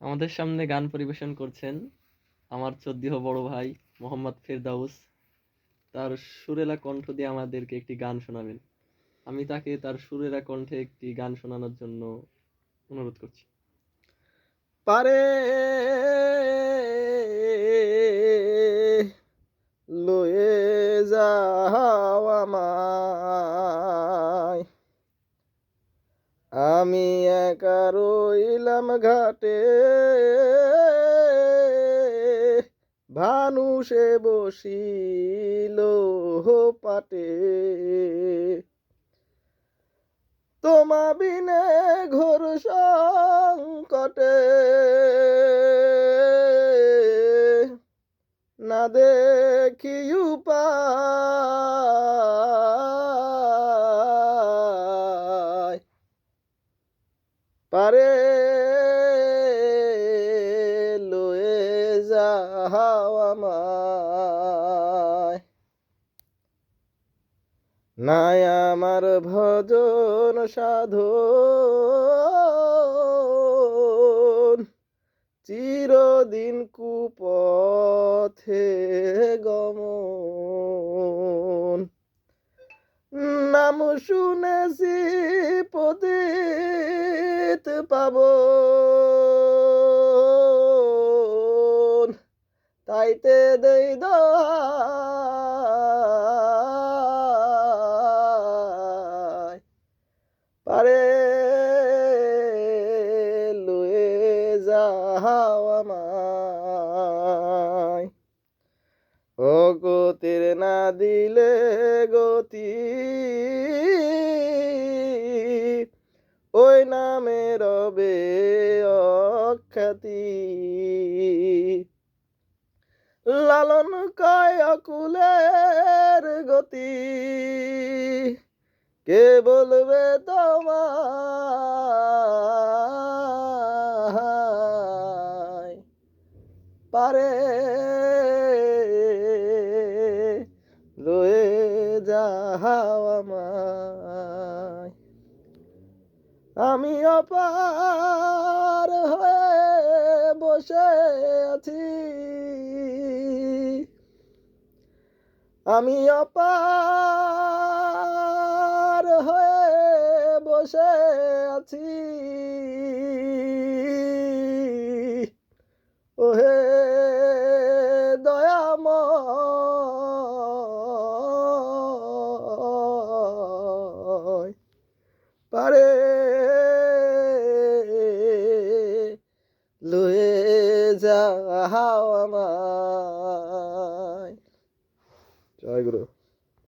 আমাদের সামনে গান পরিবেশন করছেন আমার চোদ্দিহ বড় ভাই মোহাম্মদ ফেরদাউস। তার সুরেলা কণ্ঠ দিয়ে আমাদেরকে একটি গান শোনাবেন। আমি তাকে তার সুরেলা কণ্ঠে একটি গান শোনানোর জন্য অনুরোধ করছি। পারে লয়ে যাও আমায়। আমি একা রইলাম ঘাটে। ভানুষে বসিল পাটে। তোমা বিনে ঘোর সংকটে। না দেখি উপায় পারে লয়ে যাও নাই আমার ভজন সাধু চিরদিন কুপথে গমন। নাম শুনেছি পতিত পাব। তাইতে দেই পারে লয়ে যাও আমায়। ও গতির না দিলে গতি ওই নামে রবে অখ্যাতি লালন কয় অকুলের গতি। কে বলবে তোমায়? পারে রয়ে যাও আমায়। আমি অপার হয়ে বসে আছি। আমি অপার হয়ে বসে আছি। পারে। লয়ে যাও আমায়। জয় গুরু।